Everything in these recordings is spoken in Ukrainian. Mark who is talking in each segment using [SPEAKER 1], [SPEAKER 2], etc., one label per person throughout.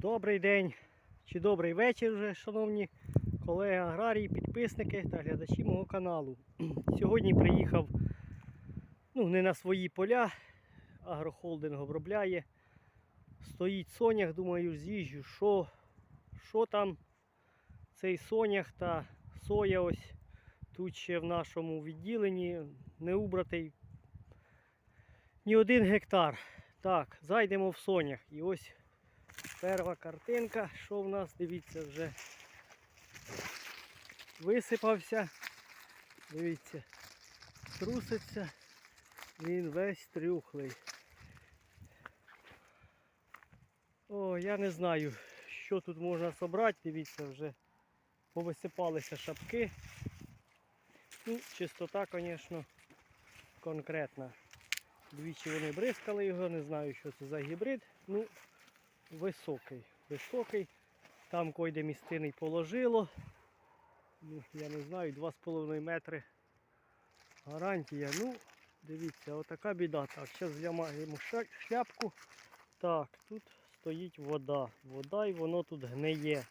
[SPEAKER 1] Добрий день чи добрий вечір вже, шановні колеги аграрії, підписники та глядачі мого каналу. Сьогодні приїхав ну, не на свої поля, агрохолдинг обробляє. Стоїть сонях, думаю, з'їжджу, що, що там цей сонях та соя ось тут ще в нашому відділенні не убратий ні один гектар. Так, зайдемо в сонях. І ось Перша картинка, що в нас, дивіться, вже висипався. Дивіться, труситься, він весь трюхлий. О, я не знаю, що тут можна собрати, дивіться, вже повисипалися шапки. Ну, чистота, звісно, конкретна. Двічі вони бризкали його, не знаю, що це за гібрид. Ну, високий. Високий. Там койде містиний положило. Ну, я не знаю, 2,5 метри гарантія. Ну, дивіться, отака біда. Так, зараз зламаємо шляпку. Так, тут стоїть вода. Вода і воно тут гниє.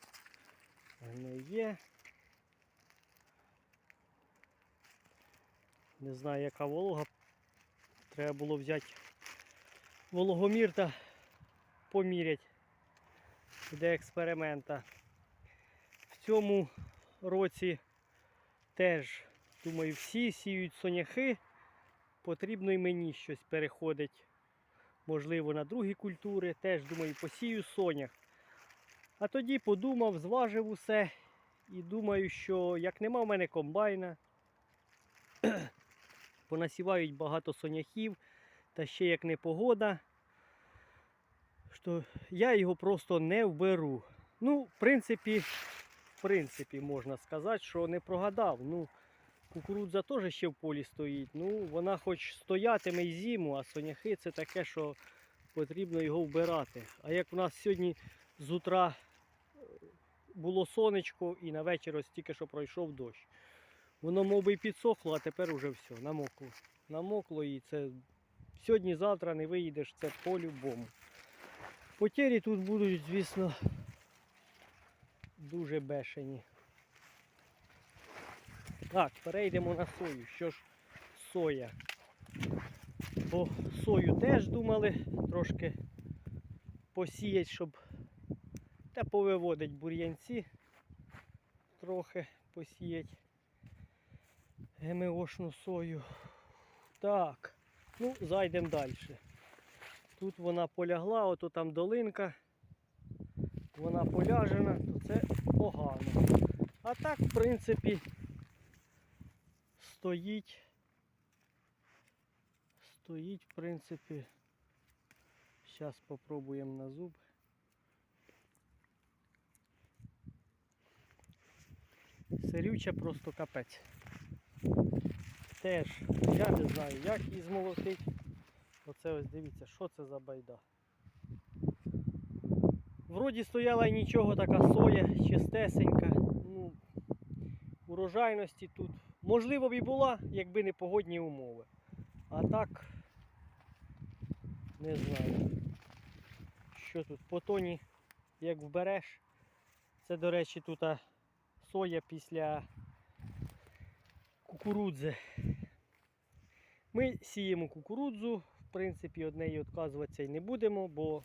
[SPEAKER 1] Гниє. Не знаю, яка волога. Треба було взяти вологомір та поміряти для експеримента. В цьому році теж, думаю, всі сіють соняхи. Потрібно і мені щось переходить. Можливо, на другі культури. Теж, думаю, посію сонях. А тоді подумав, зважив усе і думаю, що як нема в мене комбайна, понасівають багато соняхів, та ще як не погода, що я його просто не вберу. Ну, в принципі, в принципі, можна сказати, що не прогадав. Ну, кукурудза теж ще в полі стоїть. Ну, вона хоч стоятиме й зиму, а соняхи це таке, що потрібно його вбирати. А як у нас сьогодні з утра е, було сонечко і на вечір ось тільки що пройшов дощ. Воно мов би підсохло, а тепер уже все, намокло. Намокло і це сьогодні-завтра не виїдеш, це по-любому. Потері тут будуть, звісно, дуже бешені. Так, перейдемо на сою. Що ж соя? Бо сою теж думали трошки посіять, щоб та повиводить бур'янці, трохи посіять ГМОшну сою. Так, ну, зайдемо далі. Тут вона полягла, ото там долинка. Вона поляжена, то це погано. А так, в принципі, стоїть. Стоїть, в принципі. Зараз спробуємо на зуб. Сирюча просто капець. Теж, я не знаю, як її змолотить. Оце ось дивіться, що це за байда. Вроді стояла і нічого, така соя, чистесенька. Ну, урожайності тут. Можливо б і була, якби не погодні умови. А так, не знаю. Що тут? По тоні, як вбереш. Це, до речі, тут соя після кукурудзи. Ми сіємо кукурудзу, принципі, від неї відказуватися і не будемо, бо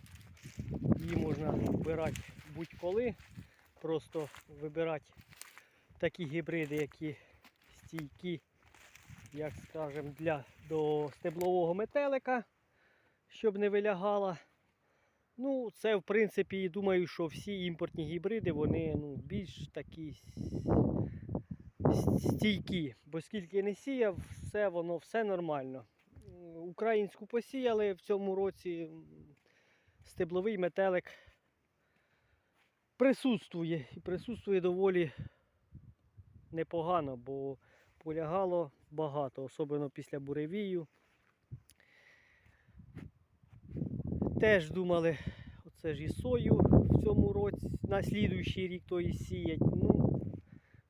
[SPEAKER 1] її можна вбирати будь-коли. Просто вибирати такі гібриди, які стійкі, як скажемо, для до стеблового метелика, щоб не вилягала. Ну, це в принципі, думаю, що всі імпортні гібриди, вони ну, більш такі стійкі. Бо скільки не сіяв, все воно все нормально. Українську посіяли в цьому році. Стебловий метелик присутствує. І присутствує доволі непогано, бо полягало багато, особливо після буревію. Теж думали, оце ж і сою в цьому році, на слідуючий рік то і сіять. Ну,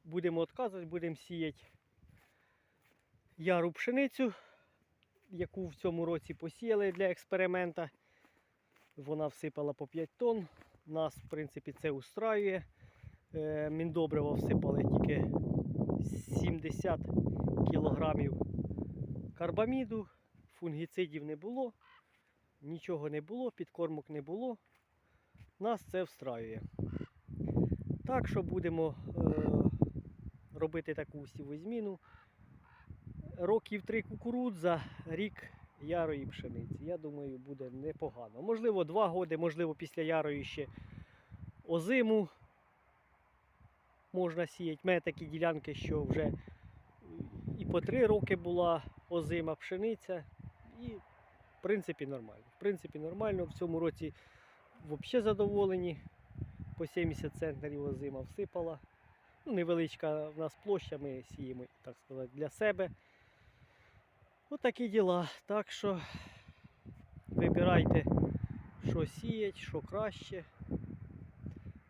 [SPEAKER 1] будемо відказувати, будемо сіяти яру пшеницю, яку в цьому році посіяли для експеримента. Вона всипала по 5 тонн. Нас, в принципі, це устраює. Е, Міндобрива всипали тільки 70 кілограмів карбаміду, фунгіцидів не було, нічого не було, підкормок не було. Нас це встраює. Так що будемо е, робити таку усіву зміну. Років три кукурудза, рік ярої пшениці. Я думаю, буде непогано. Можливо, два роки, можливо, після ярої ще озиму можна сіяти. У мене такі ділянки, що вже і по три роки була озима пшениця. І в принципі нормально. В принципі, нормально. В цьому році взагалі задоволені. По 70 центнерів озима всипала. Ну, невеличка в нас площа, ми сіємо, так сказати, для себе. Отакі діла. Так що вибирайте, що сіять, що краще.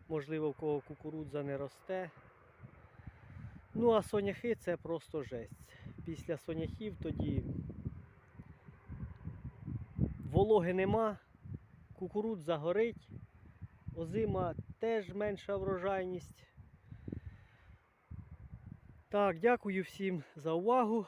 [SPEAKER 1] Можливо, в кого кукурудза не росте. Ну, а соняхи це просто жесть. Після соняхів тоді вологи нема, кукурудза горить, озима теж менша врожайність. Так, дякую всім за увагу.